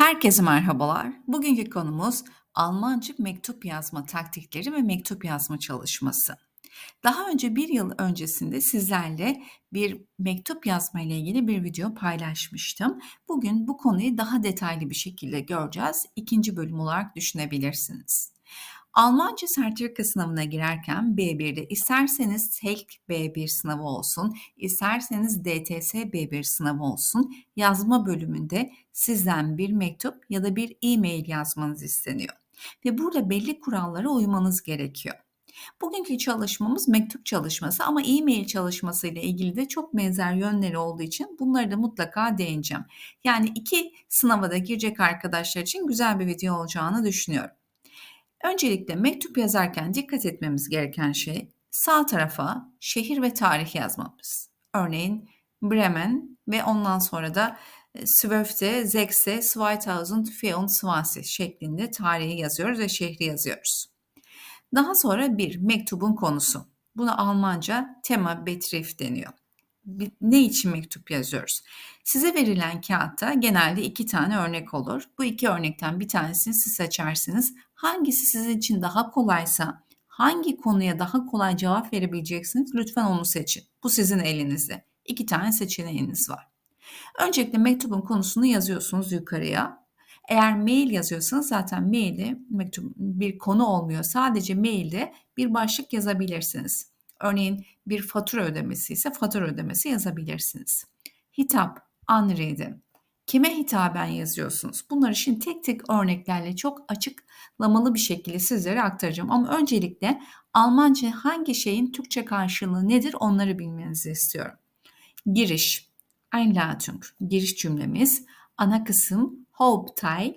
Herkese merhabalar. Bugünkü konumuz Almanca mektup yazma taktikleri ve mektup yazma çalışması. Daha önce bir yıl öncesinde sizlerle bir mektup yazma ile ilgili bir video paylaşmıştım. Bugün bu konuyu daha detaylı bir şekilde göreceğiz. İkinci bölüm olarak düşünebilirsiniz. Almanca sertifika sınavına girerken B1'de isterseniz TELK B1 sınavı olsun, isterseniz DTS B1 sınavı olsun yazma bölümünde sizden bir mektup ya da bir e-mail yazmanız isteniyor. Ve burada belli kurallara uymanız gerekiyor. Bugünkü çalışmamız mektup çalışması ama e-mail çalışması ile ilgili de çok benzer yönleri olduğu için bunları da mutlaka değineceğim. Yani iki sınava da girecek arkadaşlar için güzel bir video olacağını düşünüyorum. Öncelikle mektup yazarken dikkat etmemiz gereken şey sağ tarafa şehir ve tarih yazmamız. Örneğin Bremen ve ondan sonra da Zwölfte, Sechste, 2024 şeklinde tarihi yazıyoruz ve şehri yazıyoruz. Daha sonra bir mektubun konusu. Buna Almanca tema betrif deniyor. Ne için mektup yazıyoruz? Size verilen kağıtta genelde iki tane örnek olur. Bu iki örnekten bir tanesini siz seçersiniz. Hangisi sizin için daha kolaysa, hangi konuya daha kolay cevap verebileceksiniz lütfen onu seçin. Bu sizin elinizde. İki tane seçeneğiniz var. Öncelikle mektubun konusunu yazıyorsunuz yukarıya. Eğer mail yazıyorsanız zaten mailde mektup bir konu olmuyor. Sadece mailde bir başlık yazabilirsiniz. Örneğin bir fatura ödemesi ise fatura ödemesi yazabilirsiniz. Hitap, unreading. Kime hitaben yazıyorsunuz? Bunları şimdi tek tek örneklerle çok açıklamalı bir şekilde sizlere aktaracağım. Ama öncelikle Almanca hangi şeyin Türkçe karşılığı nedir onları bilmenizi istiyorum. Giriş, Einleitung, giriş cümlemiz. Ana kısım, Hauptteil,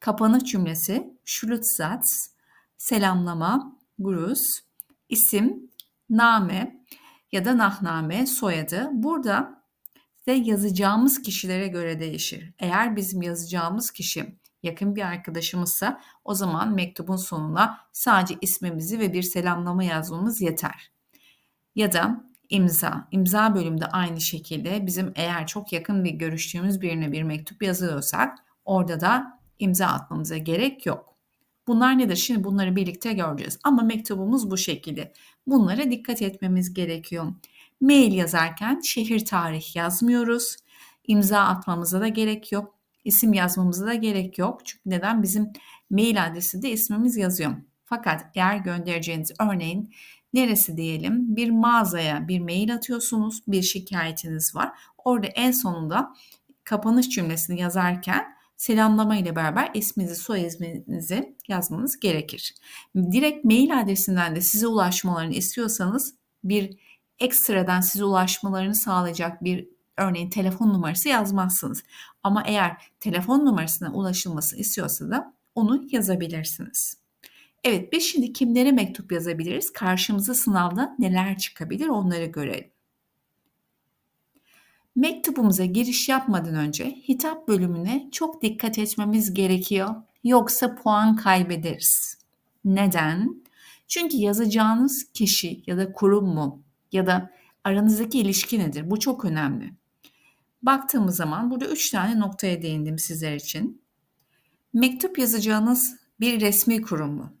kapanış cümlesi, Schlusssatz, selamlama, Gruß, isim, name ya da nahname, soyadı. Burada de yazacağımız kişilere göre değişir. Eğer bizim yazacağımız kişi yakın bir arkadaşımızsa o zaman mektubun sonuna sadece ismimizi ve bir selamlama yazmamız yeter. Ya da imza. İmza bölümde aynı şekilde bizim eğer çok yakın bir görüştüğümüz birine bir mektup yazıyorsak orada da imza atmamıza gerek yok. Bunlar nedir? Şimdi bunları birlikte göreceğiz. Ama mektubumuz bu şekilde. Bunlara dikkat etmemiz gerekiyor. Mail yazarken şehir tarih yazmıyoruz. İmza atmamıza da gerek yok. İsim yazmamıza da gerek yok. Çünkü neden? Bizim mail adresinde ismimiz yazıyor. Fakat eğer göndereceğiniz örneğin neresi diyelim bir mağazaya bir mail atıyorsunuz, bir şikayetiniz var. Orada en sonunda kapanış cümlesini yazarken selamlama ile beraber isminizi, soy isminizi yazmanız gerekir. Direkt mail adresinden de size ulaşmalarını istiyorsanız bir ekstradan size ulaşmalarını sağlayacak bir örneğin telefon numarası yazmazsınız. Ama eğer telefon numarasına ulaşılması istiyorsa da onu yazabilirsiniz. Evet biz şimdi kimlere mektup yazabiliriz? Karşımıza sınavda neler çıkabilir onları görelim. Mektubumuza giriş yapmadan önce hitap bölümüne çok dikkat etmemiz gerekiyor. Yoksa puan kaybederiz. Neden? Çünkü yazacağınız kişi ya da kurum mu ya da aranızdaki ilişki nedir? Bu çok önemli. Baktığımız zaman burada üç tane noktaya değindim sizler için. Mektup yazacağınız bir resmi kurum mu?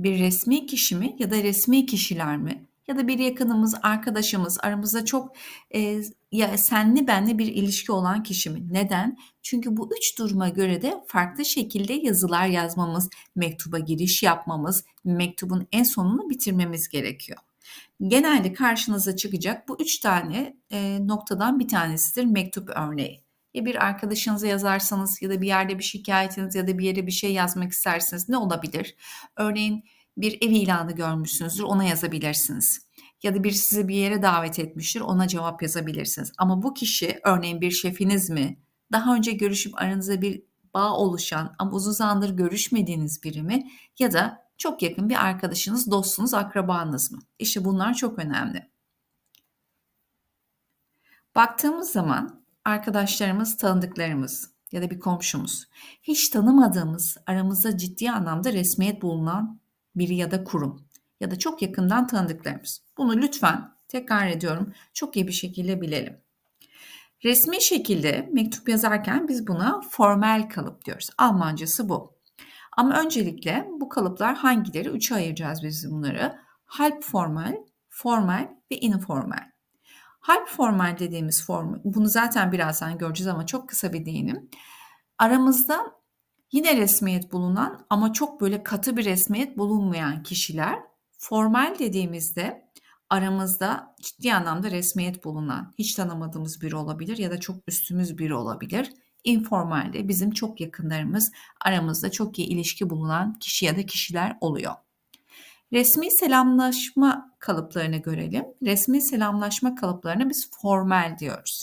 Bir resmi kişi mi ya da resmi kişiler mi? Ya da bir yakınımız, arkadaşımız, aramızda çok e, ya senli benli bir ilişki olan kişi mi? Neden? Çünkü bu üç duruma göre de farklı şekilde yazılar yazmamız, mektuba giriş yapmamız, mektubun en sonunu bitirmemiz gerekiyor genelde karşınıza çıkacak bu üç tane e, noktadan bir tanesidir mektup örneği. Ya bir arkadaşınıza yazarsanız ya da bir yerde bir şikayetiniz ya da bir yere bir şey yazmak isterseniz ne olabilir? Örneğin bir ev ilanı görmüşsünüzdür ona yazabilirsiniz. Ya da bir sizi bir yere davet etmiştir ona cevap yazabilirsiniz. Ama bu kişi örneğin bir şefiniz mi? Daha önce görüşüp aranızda bir bağ oluşan ama uzun zamandır görüşmediğiniz biri mi? Ya da çok yakın bir arkadaşınız, dostunuz, akrabanız mı? İşte bunlar çok önemli. Baktığımız zaman arkadaşlarımız, tanıdıklarımız ya da bir komşumuz, hiç tanımadığımız, aramızda ciddi anlamda resmiyet bulunan biri ya da kurum ya da çok yakından tanıdıklarımız. Bunu lütfen tekrar ediyorum çok iyi bir şekilde bilelim. Resmi şekilde mektup yazarken biz buna formal kalıp diyoruz. Almancası bu. Ama öncelikle bu kalıplar hangileri? Üçe ayıracağız biz bunları. Halp formal, formal ve informal. Halp formal dediğimiz form, bunu zaten birazdan göreceğiz ama çok kısa bir değinim. Aramızda yine resmiyet bulunan ama çok böyle katı bir resmiyet bulunmayan kişiler formal dediğimizde aramızda ciddi anlamda resmiyet bulunan, hiç tanımadığımız biri olabilir ya da çok üstümüz biri olabilir. Informalde bizim çok yakınlarımız, aramızda çok iyi ilişki bulunan kişi ya da kişiler oluyor. Resmi selamlaşma kalıplarını görelim. Resmi selamlaşma kalıplarına biz formal diyoruz.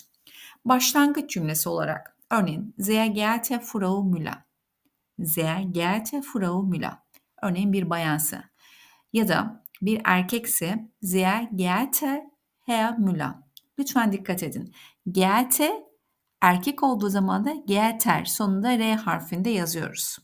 Başlangıç cümlesi olarak örneğin Sehr geehrte Frau Müller. Sehr geehrte Frau Müller. Örneğin bir bayansı. Ya da bir erkekse Sehr geehrte Herr Müller. Lütfen dikkat edin. Geehrte erkek olduğu zaman da geehrter sonunda R harfinde yazıyoruz.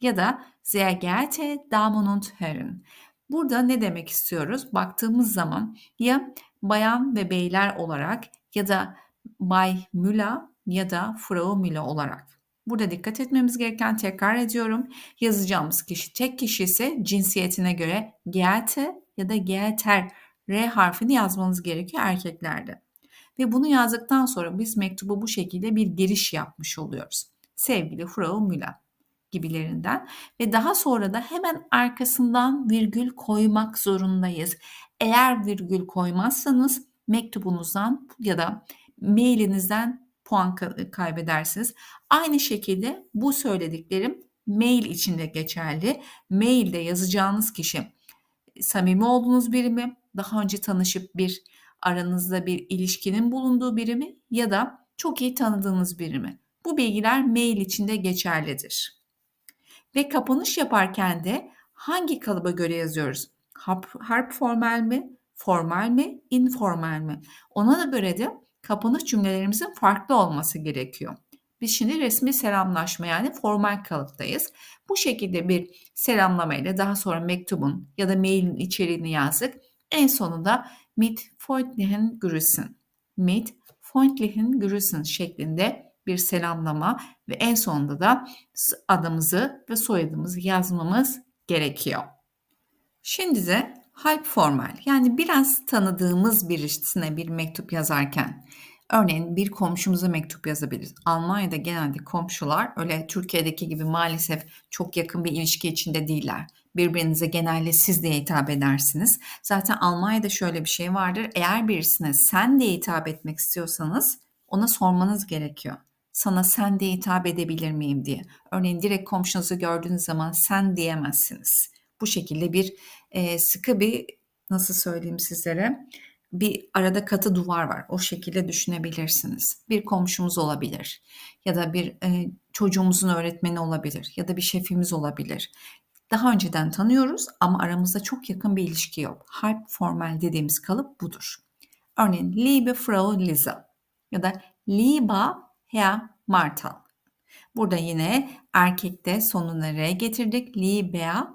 Ya da Sehr geehrte Damen und Herren. Burada ne demek istiyoruz? Baktığımız zaman ya bayan ve beyler olarak ya da Bay Müller ya da Frau Müller olarak. Burada dikkat etmemiz gereken tekrar ediyorum. Yazacağımız kişi tek kişi ise cinsiyetine göre geehrte ya da geehrter R harfini yazmanız gerekiyor erkeklerde. Ve bunu yazdıktan sonra biz mektubu bu şekilde bir giriş yapmış oluyoruz. Sevgili Frau Müller gibilerinden ve daha sonra da hemen arkasından virgül koymak zorundayız. Eğer virgül koymazsanız mektubunuzdan ya da mailinizden puan kaybedersiniz. Aynı şekilde bu söylediklerim mail içinde geçerli. Mailde yazacağınız kişi samimi olduğunuz biri mi? Daha önce tanışıp bir aranızda bir ilişkinin bulunduğu biri mi? Ya da çok iyi tanıdığınız biri mi? Bu bilgiler mail içinde geçerlidir. Ve kapanış yaparken de hangi kalıba göre yazıyoruz? Harp, harp formal mi, formal mi, informal mi? Ona da göre de kapanış cümlelerimizin farklı olması gerekiyor. Biz şimdi resmi selamlaşma yani formal kalıptayız. Bu şekilde bir selamlamayla daha sonra mektubun ya da mailin içeriğini yazdık. En sonunda mit freundlichen Grüßen, mit freundlichen Grüßen şeklinde bir selamlama ve en sonunda da adımızı ve soyadımızı yazmamız gerekiyor. Şimdi de halp formal yani biraz tanıdığımız birisine bir mektup yazarken örneğin bir komşumuza mektup yazabiliriz. Almanya'da genelde komşular öyle Türkiye'deki gibi maalesef çok yakın bir ilişki içinde değiller. Birbirinize genelde siz diye hitap edersiniz. Zaten Almanya'da şöyle bir şey vardır. Eğer birisine sen diye hitap etmek istiyorsanız ona sormanız gerekiyor sana sen de hitap edebilir miyim diye. Örneğin direkt komşunuzu gördüğünüz zaman sen diyemezsiniz. Bu şekilde bir e, sıkı bir nasıl söyleyeyim sizlere bir arada katı duvar var. O şekilde düşünebilirsiniz. Bir komşumuz olabilir ya da bir e, çocuğumuzun öğretmeni olabilir ya da bir şefimiz olabilir. Daha önceden tanıyoruz ama aramızda çok yakın bir ilişki yok. Harp formal dediğimiz kalıp budur. Örneğin Liebe Frau Lisa ya da Lieba Herr Martal. Burada yine erkekte sonuna R getirdik. Liebea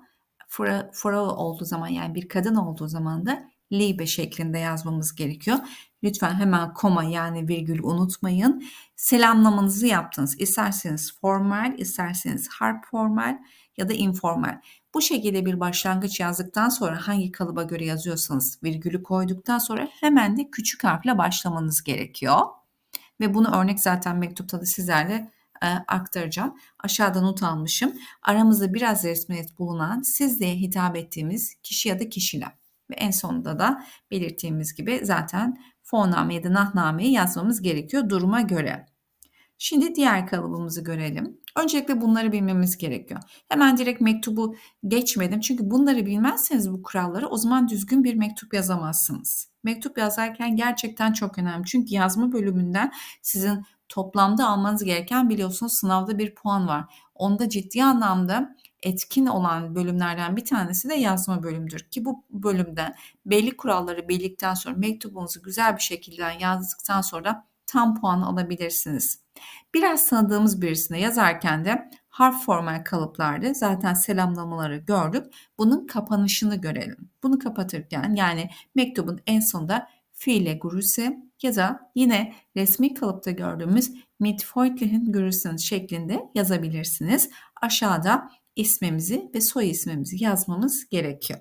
Frau olduğu zaman yani bir kadın olduğu zaman da Liebe şeklinde yazmamız gerekiyor. Lütfen hemen koma yani virgül unutmayın. Selamlamanızı yaptınız. İsterseniz formal, isterseniz harp formal ya da informal. Bu şekilde bir başlangıç yazdıktan sonra hangi kalıba göre yazıyorsanız virgülü koyduktan sonra hemen de küçük harfle başlamanız gerekiyor. Ve bunu örnek zaten mektupta da sizlerle e, aktaracağım. Aşağıda not almışım. Aramızda biraz resmiyet bulunan sizleye hitap ettiğimiz kişi ya da kişiler. Ve en sonunda da belirttiğimiz gibi zaten fonname ya da nahnameyi yazmamız gerekiyor duruma göre. Şimdi diğer kalıbımızı görelim. Öncelikle bunları bilmemiz gerekiyor. Hemen direkt mektubu geçmedim. Çünkü bunları bilmezseniz bu kuralları o zaman düzgün bir mektup yazamazsınız. Mektup yazarken gerçekten çok önemli. Çünkü yazma bölümünden sizin toplamda almanız gereken biliyorsunuz sınavda bir puan var. Onda ciddi anlamda etkin olan bölümlerden bir tanesi de yazma bölümüdür. Ki bu bölümden belli kuralları bildikten sonra mektubunuzu güzel bir şekilde yazdıktan sonra tam puan alabilirsiniz. Biraz tanıdığımız birisine yazarken de harf formal kalıplarda zaten selamlamaları gördük. Bunun kapanışını görelim. Bunu kapatırken yani mektubun en sonunda fiile guruse ya da yine resmi kalıpta gördüğümüz mit freundlichen Grüßen şeklinde yazabilirsiniz. Aşağıda ismimizi ve soy ismimizi yazmamız gerekiyor.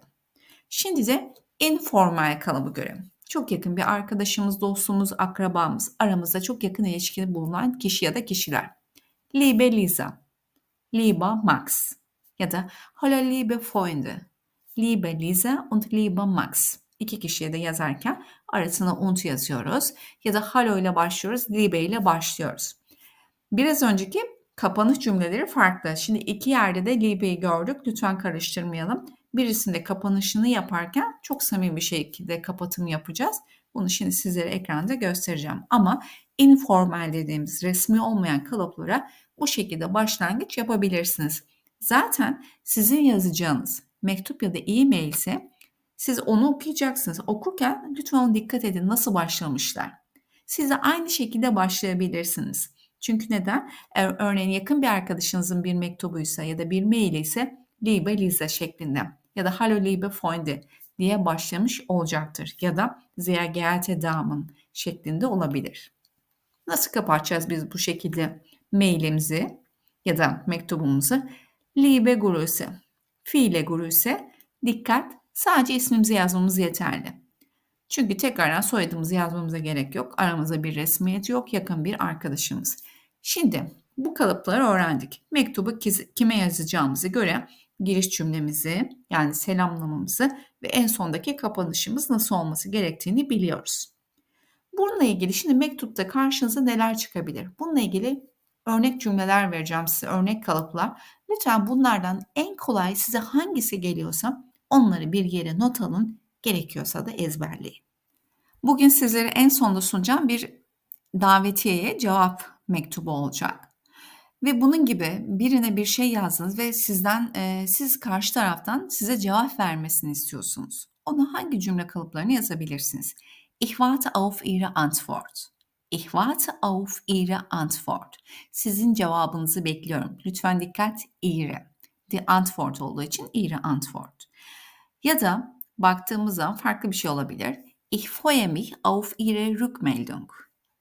Şimdi de informal kalıbı görelim. Çok yakın bir arkadaşımız, dostumuz, akrabamız, aramızda çok yakın ilişkili bulunan kişi ya da kişiler. Liebe Lisa, Liebe Max ya da Hallo liebe Freunde, Liebe Lisa und Liebe Max. İki kişiye de yazarken arasına unt yazıyoruz ya da Hallo ile başlıyoruz, Liebe ile başlıyoruz. Biraz önceki kapanış cümleleri farklı. Şimdi iki yerde de Liebe'yi gördük. Lütfen karıştırmayalım. Birisinde kapanışını yaparken çok samimi bir şekilde kapatım yapacağız. Bunu şimdi sizlere ekranda göstereceğim. Ama informal dediğimiz resmi olmayan kalıplara bu şekilde başlangıç yapabilirsiniz. Zaten sizin yazacağınız mektup ya da e-mail ise siz onu okuyacaksınız. Okurken lütfen dikkat edin nasıl başlamışlar. Siz de aynı şekilde başlayabilirsiniz. Çünkü neden? Örneğin yakın bir arkadaşınızın bir mektubuysa ya da bir maili ise Liebe Lisa şeklinde ya da Hallo liebe Freunde diye başlamış olacaktır. Ya da Sehr geehrte Damen şeklinde olabilir. Nasıl kapatacağız biz bu şekilde mailimizi ya da mektubumuzu? Liebe Grüße. Fiile Grüße. Dikkat sadece ismimizi yazmamız yeterli. Çünkü tekrardan soyadımızı yazmamıza gerek yok. Aramızda bir resmiyet yok, yakın bir arkadaşımız. Şimdi bu kalıpları öğrendik. Mektubu kime yazacağımızı göre giriş cümlemizi yani selamlamamızı ve en sondaki kapanışımız nasıl olması gerektiğini biliyoruz. Bununla ilgili şimdi mektupta karşınıza neler çıkabilir? Bununla ilgili örnek cümleler vereceğim size, örnek kalıplar. Lütfen bunlardan en kolay size hangisi geliyorsa onları bir yere not alın, gerekiyorsa da ezberleyin. Bugün sizlere en sonda sunacağım bir davetiyeye cevap mektubu olacak. Ve bunun gibi birine bir şey yazdınız ve sizden e, siz karşı taraftan size cevap vermesini istiyorsunuz. Ona hangi cümle kalıplarını yazabilirsiniz? Ich warte auf Ihre Antwort. Ich warte auf Ihre Antwort. Sizin cevabınızı bekliyorum. Lütfen dikkat Ihre. The Antwort olduğu için Ihre Antwort. Ya da baktığımızda farklı bir şey olabilir. Ich freue mich auf Ihre Rückmeldung.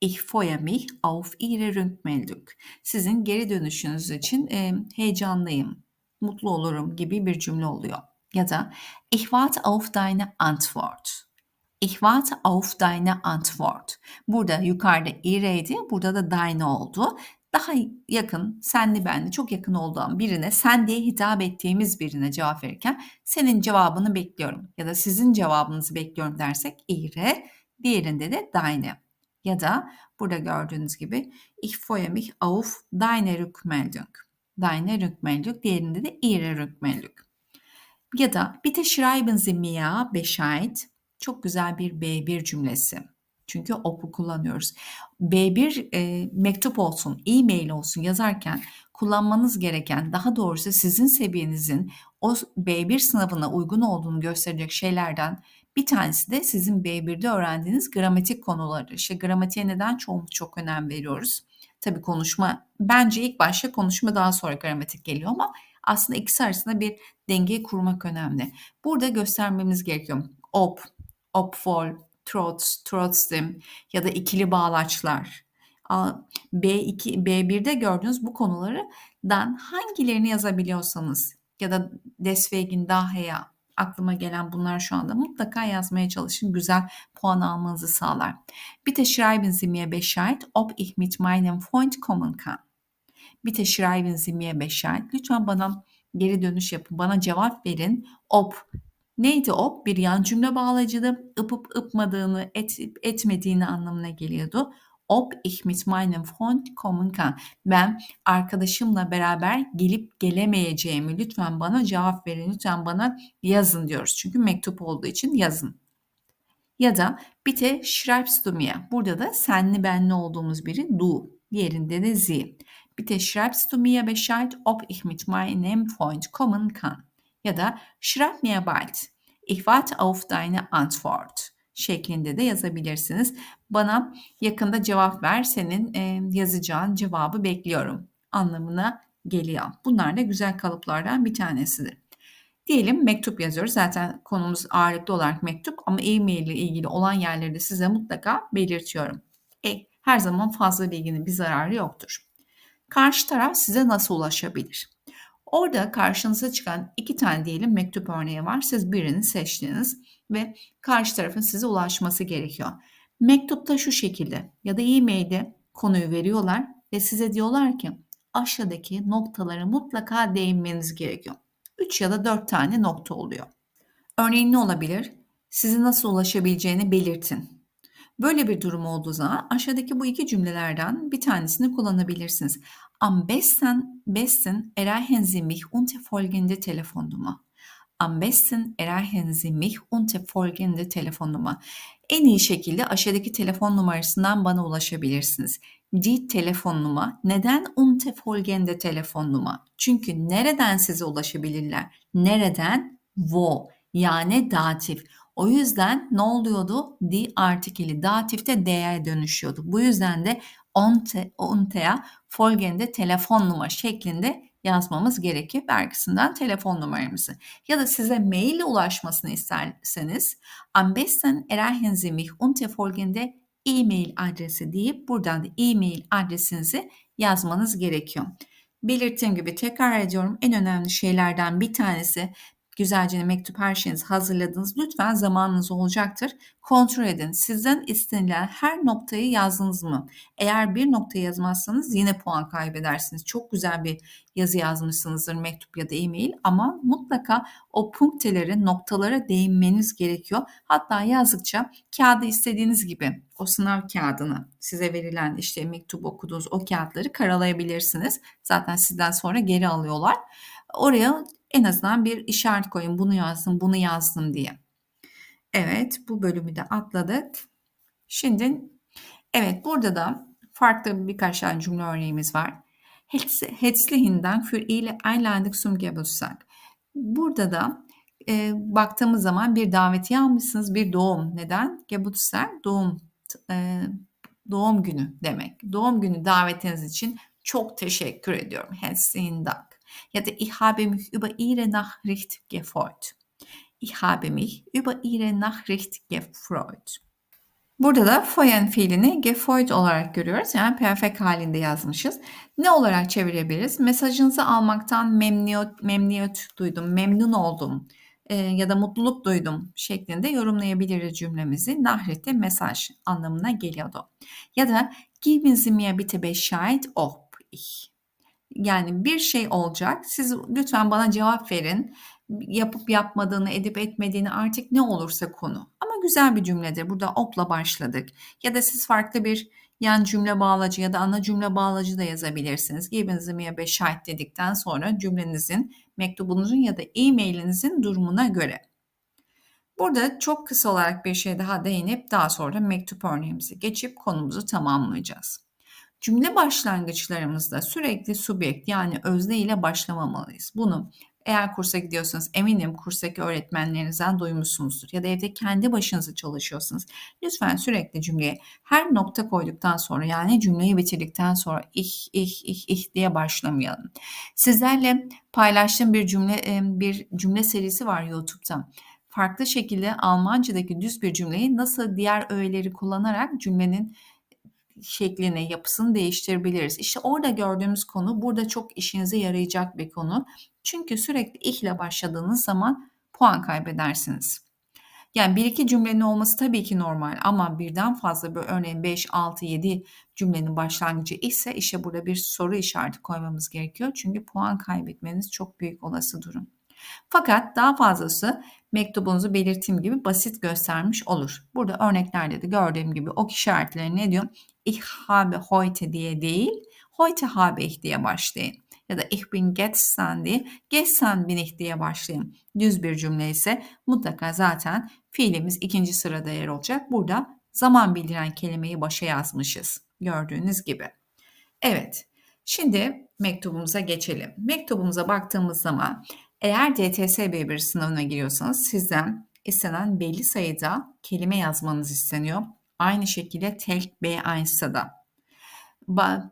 Ich freue mich auf Ihre Rückmeldung. Sizin geri dönüşünüz için e, heyecanlıyım, mutlu olurum gibi bir cümle oluyor. Ya da Ich warte auf deine Antwort. Ich warte auf deine Antwort. Burada yukarıda ihreydi, burada da deine oldu. Daha yakın, senli benli çok yakın olduğum birine, sen diye hitap ettiğimiz birine cevap verirken senin cevabını bekliyorum ya da sizin cevabınızı bekliyorum dersek ihre, diğerinde de deine. Ya da burada gördüğünüz gibi ich freue mich auf deine Rückmeldung. Deine Rückmeldung. Diğerinde de ihre Rückmeldung. Ya da bitte schreiben Sie mir Bescheid. Çok güzel bir B1 cümlesi. Çünkü OP'u kullanıyoruz. B1 e, mektup olsun, e-mail olsun yazarken kullanmanız gereken, daha doğrusu sizin seviyenizin o B1 sınavına uygun olduğunu gösterecek şeylerden bir tanesi de sizin B1'de öğrendiğiniz gramatik konuları. İşte gramatiğe neden çok çok önem veriyoruz? Tabii konuşma, bence ilk başta konuşma daha sonra gramatik geliyor ama aslında ikisi arasında bir dengeyi kurmak önemli. Burada göstermemiz gerekiyor. Op, opfol, trots, trotzdem ya da ikili bağlaçlar. B2, B1'de gördüğünüz bu konulardan hangilerini yazabiliyorsanız ya da deswegen daher aklıma gelen bunlar şu anda mutlaka yazmaya çalışın. Güzel puan almanızı sağlar. Bitte schreiben Sie mir Bescheid, ob ich mit meinem Freund kommen kann. Bitte schreiben Sie mir Bescheid. Lütfen bana geri dönüş yapın. Bana cevap verin. Ob Neydi ob? Bir yan cümle bağlacıydı. Ipıp ıpmadığını, et, etmediğini anlamına geliyordu ob ich mit meinem Freund kommen kann. Ben arkadaşımla beraber gelip gelemeyeceğimi lütfen bana cevap verin, lütfen bana yazın diyoruz. Çünkü mektup olduğu için yazın. Ya da bitte schreibst du mir. Burada da senli benli olduğumuz biri du. Diğerinde de sie. Bitte schreibst du mir Bescheid, ob ich mit meinem Freund kommen kann. Ya da schreib mir bald. Ich warte auf deine Antwort şeklinde de yazabilirsiniz. Bana yakında cevap ver, senin e, yazacağın cevabı bekliyorum anlamına geliyor. Bunlar da güzel kalıplardan bir tanesidir. Diyelim mektup yazıyoruz. Zaten konumuz ağırlıklı olarak mektup ama e-mail ile ilgili olan yerleri de size mutlaka belirtiyorum. E, her zaman fazla bilginin bir zararı yoktur. Karşı taraf size nasıl ulaşabilir? Orada karşınıza çıkan iki tane diyelim mektup örneği var. Siz birini seçtiniz ve karşı tarafın size ulaşması gerekiyor. Mektupta şu şekilde ya da e-mailde konuyu veriyorlar ve size diyorlar ki aşağıdaki noktalara mutlaka değinmeniz gerekiyor. 3 ya da 4 tane nokta oluyor. Örneğin ne olabilir? Sizi nasıl ulaşabileceğini belirtin. Böyle bir durum olduğu zaman aşağıdaki bu iki cümlelerden bir tanesini kullanabilirsiniz. Am besten, besten erreichen Sie mich unter folgende Telefonnummer. Am besten erreichen Sie mich unter folgende Telefonnummer. En iyi şekilde aşağıdaki telefon numarasından bana ulaşabilirsiniz. Die Telefonnummer. Neden unter folgende Telefonnummer? Çünkü nereden size ulaşabilirler? Nereden? Wo. Yani datif. O yüzden ne oluyordu? Die artikeli datifte D'ye dönüşüyordu. Bu yüzden de onte, onteya folgende telefon numara şeklinde yazmamız gerekir ve arkasından telefon numaramızı. Ya da size mail ile ulaşmasını isterseniz am besten erreichen Sie mich e-mail adresi deyip buradan da e-mail adresinizi yazmanız gerekiyor. Belirttiğim gibi tekrar ediyorum en önemli şeylerden bir tanesi güzelce mektup her şeyinizi hazırladınız. Lütfen zamanınız olacaktır. Kontrol edin. Sizden istenilen her noktayı yazdınız mı? Eğer bir nokta yazmazsanız yine puan kaybedersiniz. Çok güzel bir yazı yazmışsınızdır mektup ya da e-mail ama mutlaka o punkteleri noktalara değinmeniz gerekiyor. Hatta yazdıkça kağıdı istediğiniz gibi o sınav kağıdını size verilen işte mektup okuduğunuz o kağıtları karalayabilirsiniz. Zaten sizden sonra geri alıyorlar. Oraya en azından bir işaret koyun. Bunu yazdım, bunu yazdım diye. Evet, bu bölümü de atladık. Şimdi evet burada da farklı birkaç tane cümle örneğimiz var. Hetzlihinden für ile Einladung zum Geburtstag. Burada da e, baktığımız zaman bir davetiye almışsınız, bir doğum. Neden? Geburtstag, doğum e, doğum günü demek. Doğum günü davetiniz için çok teşekkür ediyorum. Herzlichen Da ich habe mich über Ihre Nachricht gefreut. Ich habe mich über Ihre Nachricht gefreut. Burada da freuen fiilini gefreut olarak görüyoruz. Yani perfect halinde yazmışız. Ne olarak çevirebiliriz? Mesajınızı almaktan memnuniyet, memnuniyet duydum, memnun oldum e, ya da mutluluk duydum şeklinde yorumlayabiliriz cümlemizi. Nachricht'te mesaj anlamına geliyordu. Ya da geben Sie mir bitte Bescheid ob ich yani bir şey olacak. Siz lütfen bana cevap verin. Yapıp yapmadığını, edip etmediğini artık ne olursa konu. Ama güzel bir cümledir. Burada opla başladık. Ya da siz farklı bir yan cümle bağlacı ya da ana cümle bağlacı da yazabilirsiniz. Geben Sie mir Bescheid dedikten sonra cümlenizin, mektubunuzun ya da e-mailinizin durumuna göre. Burada çok kısa olarak bir şey daha değinip daha sonra mektup örneğimizi geçip konumuzu tamamlayacağız. Cümle başlangıçlarımızda sürekli subjekt yani özne ile başlamamalıyız. Bunu eğer kursa gidiyorsanız eminim kurstaki öğretmenlerinizden duymuşsunuzdur. Ya da evde kendi başınıza çalışıyorsunuz. Lütfen sürekli cümleye her nokta koyduktan sonra yani cümleyi bitirdikten sonra ih ih ih ih diye başlamayalım. Sizlerle paylaştığım bir cümle bir cümle serisi var YouTube'da farklı şekilde Almanca'daki düz bir cümleyi nasıl diğer öğeleri kullanarak cümlenin şeklini, yapısını değiştirebiliriz. İşte orada gördüğümüz konu burada çok işinize yarayacak bir konu. Çünkü sürekli ihle başladığınız zaman puan kaybedersiniz. Yani bir iki cümlenin olması tabii ki normal ama birden fazla bir örneğin 5, 6, 7 cümlenin başlangıcı ise işte burada bir soru işareti koymamız gerekiyor. Çünkü puan kaybetmeniz çok büyük olası durum. Fakat daha fazlası mektubunuzu belirttiğim gibi basit göstermiş olur. Burada örneklerde de gördüğüm gibi ok işaretleri ne diyor? Ich habe heute diye değil, heute habe ich diye başlayın. Ya da ich bin gestern diye, gestern bin ich diye başlayın. Düz bir cümle ise mutlaka zaten fiilimiz ikinci sırada yer olacak. Burada zaman bildiren kelimeyi başa yazmışız. Gördüğünüz gibi. Evet, şimdi mektubumuza geçelim. Mektubumuza baktığımız zaman eğer DTS B1 sınavına giriyorsanız sizden istenen belli sayıda kelime yazmanız isteniyor. Aynı şekilde tek B1'sa da.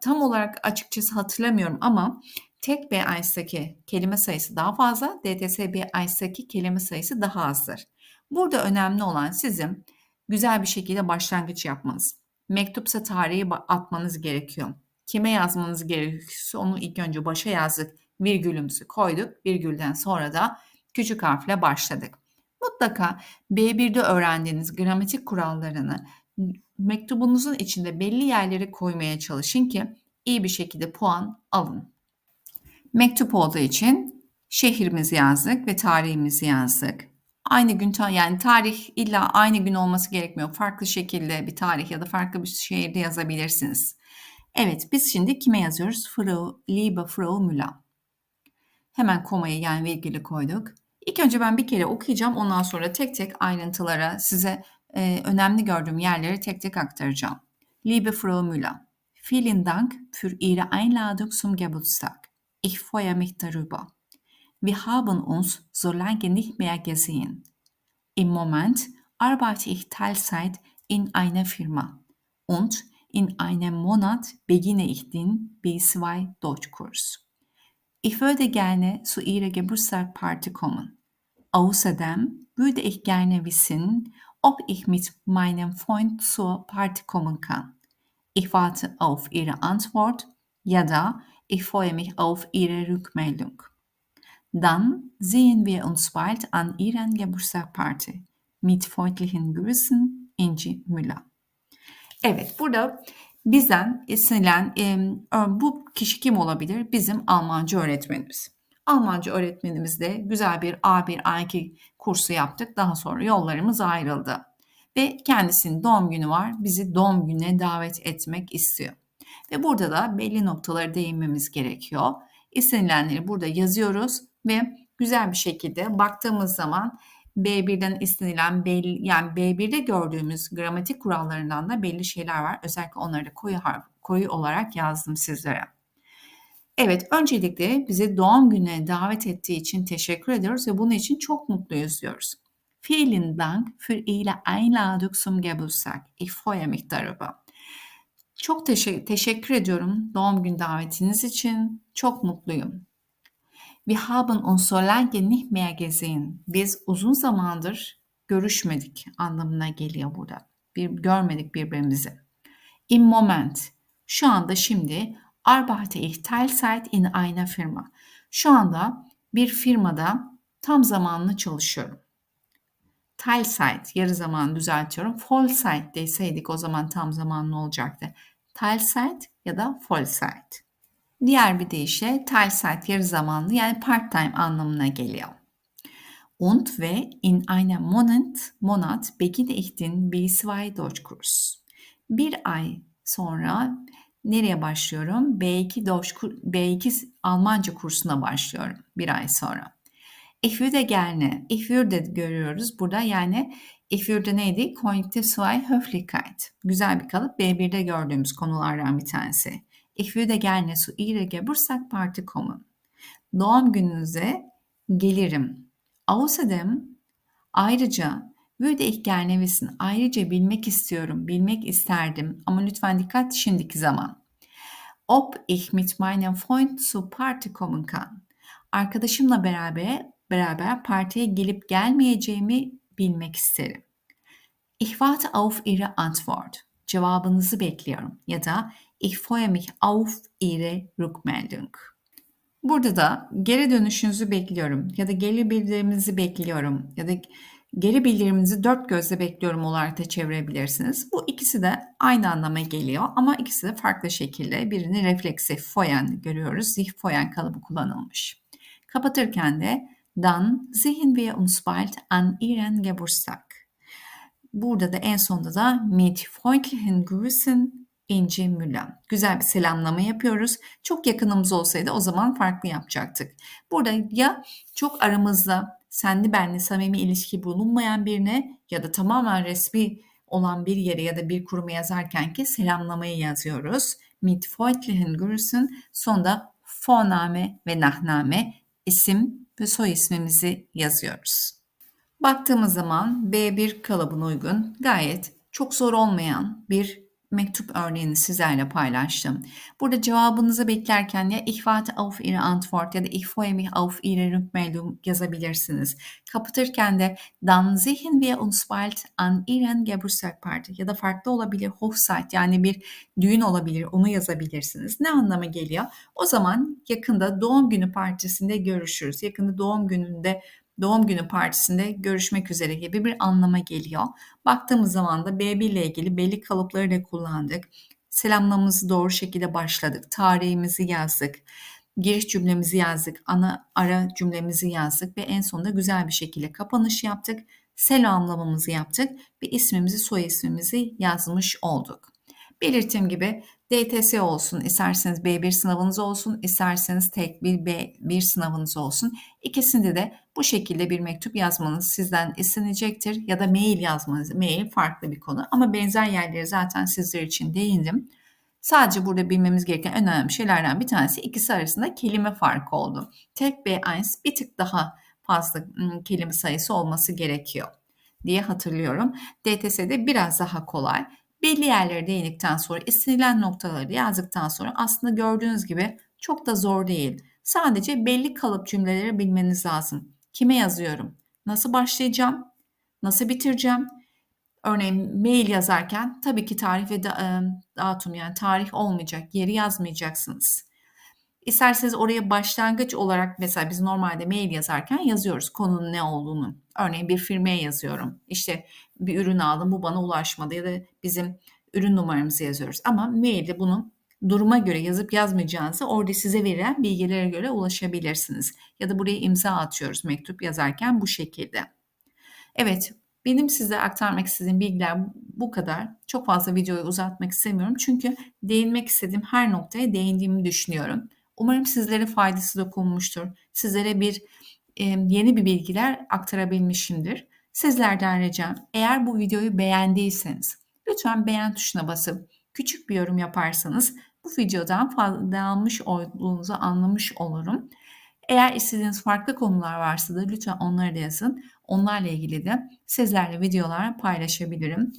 Tam olarak açıkçası hatırlamıyorum ama tek B-ICE'daki kelime sayısı daha fazla, DTS B-ICE'daki kelime sayısı daha azdır. Burada önemli olan sizin güzel bir şekilde başlangıç yapmanız. Mektupsa tarihi atmanız gerekiyor. Kime yazmanız gerekiyorsa onu ilk önce başa yazdık, virgülümüzü koyduk. Virgülden sonra da küçük harfle başladık. Mutlaka B1'de öğrendiğiniz gramatik kurallarını mektubunuzun içinde belli yerlere koymaya çalışın ki iyi bir şekilde puan alın. Mektup olduğu için şehrimizi yazdık ve tarihimizi yazdık. Aynı gün yani tarih illa aynı gün olması gerekmiyor. Farklı şekilde bir tarih ya da farklı bir şehirde yazabilirsiniz. Evet biz şimdi kime yazıyoruz? Frau, liebe Frau Müller. Hemen komayı yani virgülü koyduk. İlk önce ben bir kere okuyacağım. Ondan sonra tek tek ayrıntılara size e, önemli gördüğüm yerleri tek tek aktaracağım. Liebe Frau Müller, vielen Dank für Ihre Einladung zum Geburtstag. Ich freue mich darüber. Wir haben uns so lange nicht mehr gesehen. Im Moment arbeite ich Teilzeit in einer Firma und in einem Monat beginne ich den B2 Deutschkurs. Ich würde gerne zu Ihrer Geburtstagparty kommen. Außerdem würde ich gerne wissen, ob ich mit meinem Freund zur Party kommen kann. Ich warte auf Ihre Antwort. Ja da, ich freue mich auf Ihre Rückmeldung. Dann sehen wir uns bald an Ihren Geburtstagparty. Mit freundlichen Grüßen, Inci Müller. Evet, burada bizden istenilen e, bu kişi kim olabilir? Bizim Almanca öğretmenimiz. Almanca öğretmenimizle güzel bir A1, A2 kursu yaptık. Daha sonra yollarımız ayrıldı. Ve kendisinin doğum günü var. Bizi doğum gününe davet etmek istiyor. Ve burada da belli noktalara değinmemiz gerekiyor. İstenilenleri burada yazıyoruz ve güzel bir şekilde baktığımız zaman B1'den istenilen belli, yani B1'de gördüğümüz gramatik kurallarından da belli şeyler var. Özellikle onları da koyu harf, koyu olarak yazdım sizlere. Evet, öncelikle bizi doğum gününe davet ettiği için teşekkür ediyoruz ve bunun için çok mutluyuz diyoruz. Vielen Dank für Ihre Einladung zum Geburtstag. Ich freue mich darüber. Çok teşekkür, teşekkür ediyorum doğum gün davetiniz için. Çok mutluyum. Wir haben uns so lange nicht mehr gesehen. Biz uzun zamandır görüşmedik anlamına geliyor burada. Bir görmedik birbirimizi. Im Moment. Şu anda şimdi arbeite ich Teilzeit in einer Firma. Şu anda bir firmada tam zamanlı çalışıyorum. Teilzeit, yarı zaman düzeltiyorum. Vollzeit deseydik o zaman tam zamanlı olacaktı. Teilzeit ya da Vollzeit. Diğer bir deyişle Teilzeit yarı zamanlı yani part time anlamına geliyor. Und ve in einem Monat, Monat beginne ich den B2 Deutschkurs. Bir ay sonra nereye başlıyorum? B2 Deutsch, B2 Almanca kursuna başlıyorum bir ay sonra. Ich würde gerne, görüyoruz burada yani ich neydi? Konjunktif zwei Höflichkeit. Güzel bir kalıp B1'de gördüğümüz konulardan bir tanesi. Ich würde gerne zu Ihrer Geburtstagparty kommen. Doğum gününüze gelirim. Außerdem ayrıca ich gerne wissen. Ayrıca bilmek istiyorum, bilmek isterdim. Ama lütfen dikkat şimdiki zaman. Ob ich mit meinem Freund zur Party kommen kann. Arkadaşımla beraber beraber partiye gelip gelmeyeceğimi bilmek isterim. Ich warte auf Ihre Antwort. Cevabınızı bekliyorum ya da Ich freue mich auf Ihre Rückmeldung. Burada da geri dönüşünüzü bekliyorum ya da geri bildiriminizi bekliyorum ya da geri bildiriminizi dört gözle bekliyorum olarak da çevirebilirsiniz. Bu ikisi de aynı anlama geliyor ama ikisi de farklı şekilde birini refleksif foyen görüyoruz. Sich foyen kalıbı kullanılmış. Kapatırken de dann sehen wir uns bald an Ihren Geburtstag. Burada da en sonunda da mit freundlichen Grüßen İnci Müller. Güzel bir selamlama yapıyoruz. Çok yakınımız olsaydı o zaman farklı yapacaktık. Burada ya çok aramızda senli benli samimi ilişki bulunmayan birine ya da tamamen resmi olan bir yere ya da bir kuruma yazarken ki selamlamayı yazıyoruz. Mit freundlichen Grüßen sonunda Vorname ve Nachname isim ve soy ismimizi yazıyoruz. Baktığımız zaman B1 kalıbına uygun gayet çok zor olmayan bir mektup örneğini sizlerle paylaştım. Burada cevabınızı beklerken ya ich warte auf Ihre Antwort ya da ich freue mich auf Ihre Rückmeldung yazabilirsiniz. Kapatırken de dann sehen wir uns bald an Ihren Geburtstagparty ya da farklı olabilir Hochzeit yani bir düğün olabilir onu yazabilirsiniz. Ne anlama geliyor? O zaman yakında doğum günü partisinde görüşürüz. Yakında doğum gününde doğum günü partisinde görüşmek üzere gibi bir anlama geliyor. Baktığımız zaman da B1 ile ilgili belli kalıpları da kullandık. Selamlamamızı doğru şekilde başladık. Tarihimizi yazdık. Giriş cümlemizi yazdık. Ana ara cümlemizi yazdık ve en sonunda güzel bir şekilde kapanış yaptık. Selamlamamızı yaptık ve ismimizi, soy ismimizi yazmış olduk. Belirttiğim gibi DTS olsun, isterseniz B1 sınavınız olsun, isterseniz tek bir B1 sınavınız olsun. İkisinde de bu şekilde bir mektup yazmanız sizden istenecektir ya da mail yazmanız. Mail farklı bir konu ama benzer yerleri zaten sizler için değindim. Sadece burada bilmemiz gereken önemli şeylerden bir tanesi ikisi arasında kelime farkı oldu. Tek B1 bir tık daha fazla kelime sayısı olması gerekiyor diye hatırlıyorum. DTS'de biraz daha kolay belli yerlere değindikten sonra istenilen noktaları yazdıktan sonra aslında gördüğünüz gibi çok da zor değil. Sadece belli kalıp cümleleri bilmeniz lazım. Kime yazıyorum? Nasıl başlayacağım? Nasıl bitireceğim? Örneğin mail yazarken tabii ki tarih ve dağıtım yani tarih olmayacak. Yeri yazmayacaksınız. İsterseniz oraya başlangıç olarak mesela biz normalde mail yazarken yazıyoruz konunun ne olduğunu. Örneğin bir firmaya yazıyorum. İşte bir ürün aldım bu bana ulaşmadı ya da bizim ürün numaramızı yazıyoruz. Ama mailde bunu duruma göre yazıp yazmayacağınızı orada size verilen bilgilere göre ulaşabilirsiniz. Ya da buraya imza atıyoruz mektup yazarken bu şekilde. Evet benim size aktarmak istediğim bilgiler bu kadar. Çok fazla videoyu uzatmak istemiyorum. Çünkü değinmek istediğim her noktaya değindiğimi düşünüyorum. Umarım sizlere faydası dokunmuştur. Sizlere bir yeni bir bilgiler aktarabilmişimdir. Sizlerden ricam eğer bu videoyu beğendiyseniz lütfen beğen tuşuna basıp küçük bir yorum yaparsanız bu videodan faydalanmış olduğunuzu anlamış olurum. Eğer istediğiniz farklı konular varsa da lütfen onları da yazın. Onlarla ilgili de sizlerle videolar paylaşabilirim.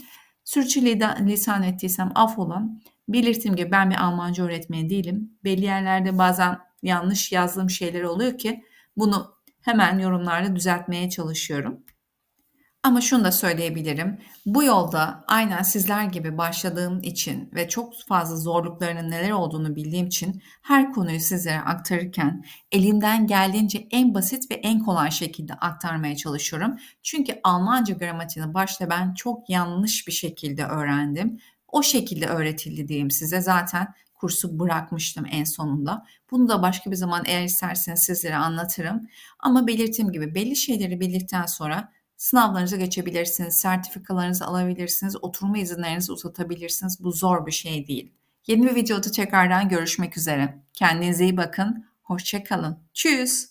Sürçülisan ettiysem affola. Belirttiğim gibi ben bir Almanca öğretmeni değilim. Belli yerlerde bazen yanlış yazdığım şeyler oluyor ki bunu hemen yorumlarda düzeltmeye çalışıyorum. Ama şunu da söyleyebilirim. Bu yolda aynen sizler gibi başladığım için ve çok fazla zorluklarının neler olduğunu bildiğim için her konuyu sizlere aktarırken elimden geldiğince en basit ve en kolay şekilde aktarmaya çalışıyorum. Çünkü Almanca gramatiğini başta ben çok yanlış bir şekilde öğrendim. O şekilde öğretildi diyeyim size. Zaten kursu bırakmıştım en sonunda. Bunu da başka bir zaman eğer isterseniz sizlere anlatırım. Ama belirttiğim gibi belli şeyleri bildikten sonra Sınavlarınızı geçebilirsiniz, sertifikalarınızı alabilirsiniz, oturma izinlerinizi uzatabilirsiniz. Bu zor bir şey değil. Yeni bir videoda tekrardan görüşmek üzere. Kendinize iyi bakın. Hoşçakalın. Tschüss.